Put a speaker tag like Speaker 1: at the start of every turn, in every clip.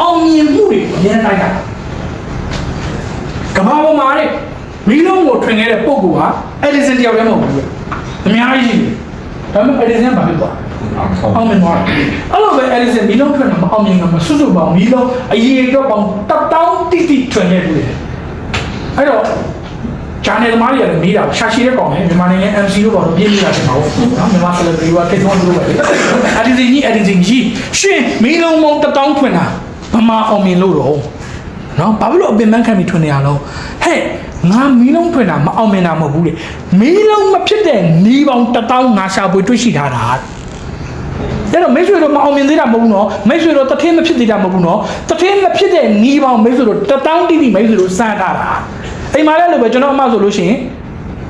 Speaker 1: အောင်မြင်မှုတွေအများကြီးတိုက်တာကမ္ဘာပေါ်မှာတဲ့မီလုံးကိုထွင်ခဲ့တဲ့ပုံကအက်ဒီဆန်တယောက်တည်းမဟုတ်ဘူးအများကြီးရှိတယ်ဒါပေမဲ့အက်ဒီဆန်ဘာဖြစ်သွားအောင်မြင်သွားတယ်အဲ့လိုပဲအက်ဒီဆန်မီလုံးထွင်တာမအောင်မြင်တော့မဆွဆွပေါင်းမီလုံးအရေးတော့ပေါင်းတတောင်းတိတိထွင်ခဲ့ဘူးလေအဲ့တော့ဂျာနယ်သမားတွေကလည်းမေးတာရှာရှိတဲ့ကောင်လေမြန်မာနိုင်ငံ MC တို့ကတော့ပြင်းနေတာဖြစ်မှာပေါ့နော်မြန်မာ celebrity ကထိတ်ဆုံးလို့ပဲလေအဒီစီကြီးအဒီစီကြီးရှင်မင်းလုံးမောင်းတတောင်းထွင်တာဗ မာအောင်မြင်လို့တော့နော်ဘာဖြစ်လို့အပင်ပန်းခံပြီးထွင်နေရလုံးဟဲ့ငါမီးလုံးထွင်တာမအောင်မြင်တာမဟုတ်ဘူးလေမီးလုံးမဖြစ်တဲ့နီးပေါင်းတတောင်းငါရှာပွေတွေ့ရှိထားတာအဲ့တော့မိတ်ဆွေတို့မအောင်မြင်သေးတာမဟုတ်ဘူးနော်မိတ်ဆွေတို့တထင်းမဖြစ်သေးတာမဟုတ်ဘူးနော်တထင်းမဖြစ်တဲ့နီးပေါင်းမိတ်ဆွေတို့တတောင်းတိတိမိတ်ဆွေတို့စမ်းထားတာအိမ်မှာလည်းလို့ပဲကျွန်တော်အမဆိုလို့ရှိရင်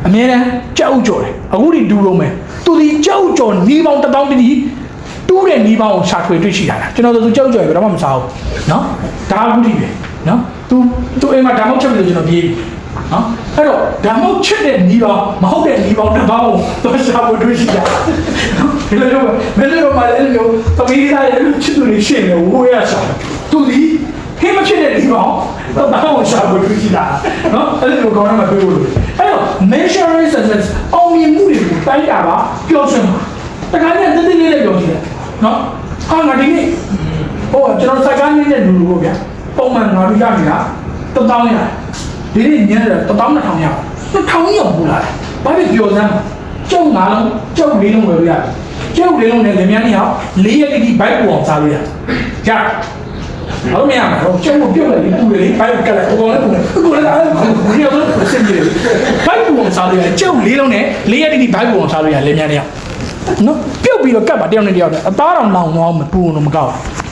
Speaker 1: အမြဲတမ်းကြောက်ကြော်တယ်အခုဒီဒူလုံးမယ်သူဒီကြောက်ကြော်နီးပေါင်းတတောင်းတိ တိတူးတဲ့နီးပေါင်းကိုရှာထွေတွေ့ရှိတာလားကျွန်တော်တို့သူကြောက်ကြော်ရဘယ်တော့မှမစားဘူးနော်ဒါအခုဒီပဲနော်သူသူအိမ်မှာဓာတ်မောက်ချက်ပြီးလို့ကျွန်တော်ပြေးနော်အဲ့တော့ဓာတ်မောက်ချက်တဲ့နီးပေါင်းမဟုတ်တဲ့နီးပေါင်းတစ်ပေါင်းကိုတော့ရှာဖို့တွေ့ရှိတာဒီလိုမျိုးမင်းတို့မှလည်းအဲ့လိုသမီးသားရဲ့ချစ်သူတွေရှင်းနေဝိုးရရှာသူဒီဟင်းမဖြစ်တဲ့နီးပေါင်းတော့ဘာလို့ရှာဖို့တွေ့ရှိတာနော်အဲ့လိုကောင်းမှပြောလို့အဲ့တော့ measuring success အောင်မြင်မှုတွေကိုတိုင်းတာပါပြောစမ်းပါတခါကျတတိလေးလေးပြောကြည့်တယ် နော်ဟာငါဒီနေ့ဟိုကျွန်တော်စကားနေတဲ့လူလူကိုဗျပုံမှန်ငါတို့ရနေတာတစ်တောင်းရတယ်ဒီနေ့ညနေတစ်တောင်းနှစ်ထောင်ရနှစ်ထောင်ရောက်ဘူးလားဘာဖြစ်ပြောစမ်းကျုပ်ငါလုံးကျုပ်လေးလုံးဝယ်လို့ရတယ်ကျုပ်လေးလုံးနဲ့လက်မြန်းနေအောင်လေးရက်တိဘိုက်ပူအောင်စားလို့ရတယ်ရဟုတ်မရမှာတော့ကျုပ်ကိုပြုတ်လိုက်ပြီးပူလေဘိုက်ကလည်းကိုယ်လည်းပူတယ်ကိုယ်လည်းအဲ့ဒါဒီရောက်တော့စင်ပြေဘိုက်ပူအောင်စားလို့ရတယ်ကျုပ်လေးလုံးနဲ့လေးရက်တိဘိုက်ပူအောင်စားလို့ရတယ်လက်မြန်းနေအောင်နော်ပြုတ် ပြီးတော့ကတ်ပါတယောက်နဲ့တယောက်နဲ့အသားတော်လောင်သွားမပူအောင်မကောက်ဘူး